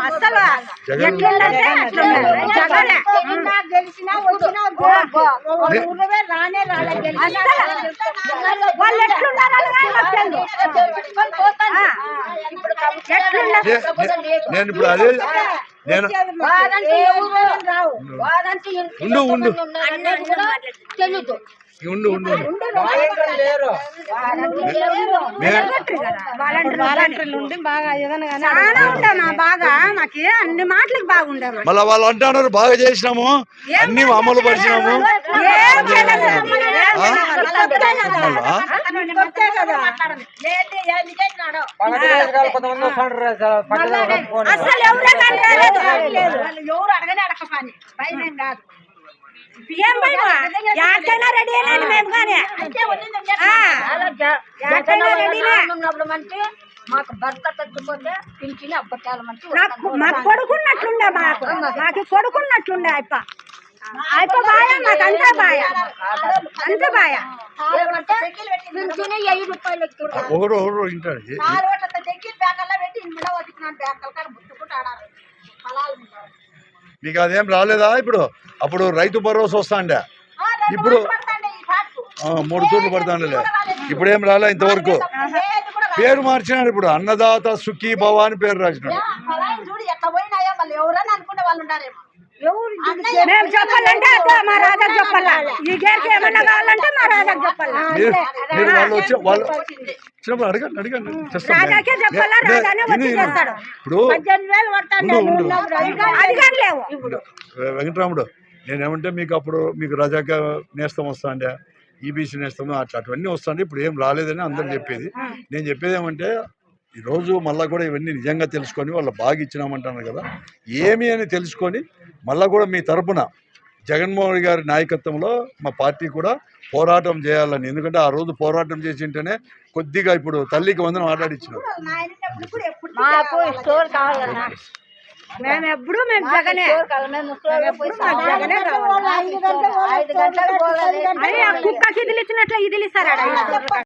అసలు ఎట్లుందంటే జగనే గెలిచినా వచ్చినా రానే రాలే గెలిచినా అసలు వాళ్ళు ఎట్లున్నారు నేను ఇప్పుడు అదే నేను ఉండు ఉండు. తెలీదు. ఉండు ఉండు మళ్ళా వాళ్ళు అంటున్నారు బాగా చేసినాము అన్ని అమలు పరిచినాము అసలు ఎవరే కనలేదు. లేదు వాళ్ళు ఎవరు అడగనే అడగపాని భయమేం కాదు ఏం భయం? యాకైనా రెడీ అయినాను మేము కానీ రెడీనే. మాకు భర్త తగ్గిపోతే పింఛని అబ్బట్టాల మంచి నాకు మాకు కొడుకున్నట్లుండే మాకు. మాకు కొడుకున్నట్లుండే అప్ప అప్ప బాయ మాకు అంతా బాయ. అంతా బాయ. ఏమంటే పింఛని వెయ్యి రూపాయలు ఎక్కువ నాలుగు పెట్టి ఇన్మిడ వదిలినాను బ్యాకల్ కాడ బుట్టుకుంటూ ఆడారు పొలాలు మీకు అదేం రాలేదా ఇప్పుడు? అప్పుడు రైతు భరోసా వస్తాండే. ఇప్పుడు మూడు తూర్లు పడతాండలే. ఇప్పుడు ఏం రాలే ఇంతవరకు. పేరు మార్చినాడు ఇప్పుడు. అన్నదాత సుఖీ భవ అని పేరు రాసినాడు. మేము చెప్పాలంటే అదో మా రాజా చెప్పాలా? ఈ గేర్కి ఏమన్నా కావాలంటే మా రాజా చెప్పాలా? మీరు మీరు వాళ్ళు వచ్చి వాళ్ళు వచ్చినప్పుడు అడగండి అడగండి. చేస్తాం. రాజాకే చెప్పాలా? నే- రాజానే విను, వచ్చి విను. చేస్తాడు. ఇప్పుడు పద్దెనిమిది వేలు పడతాండే వెంకటరాముడు నేనేమంటే మీకు అప్పుడు మీకు రజాక నేస్తం వస్తాండే ఈబీసీ నేస్తం అట్లా అటువన్నీ వస్తాండే ఇప్పుడు ఏం రాలేదని అందరు చెప్పేది. నేను చెప్పేది ఏమంటే ఈరోజు మళ్ళీ కూడా ఇవన్నీ నిజంగా తెలుసుకొని వాళ్ళు బాగా ఇచ్చినామంటున్నారు కదా ఏమి అని తెలుసుకొని మళ్ళీ కూడా మీ తరపున జగన్మోహన్ గారి నాయకత్వంలో మా పార్టీ కూడా పోరాటం చేయాలని. ఎందుకంటే ఆ రోజు పోరాటం చేసి ఉంటేనే కొద్దిగా ఇప్పుడు తల్లికి వందనం ఆటాడిచ్చినారు. కావాలన్నా మేము ఎప్పుడు మేము జగనే. ఇదిలిస్తారు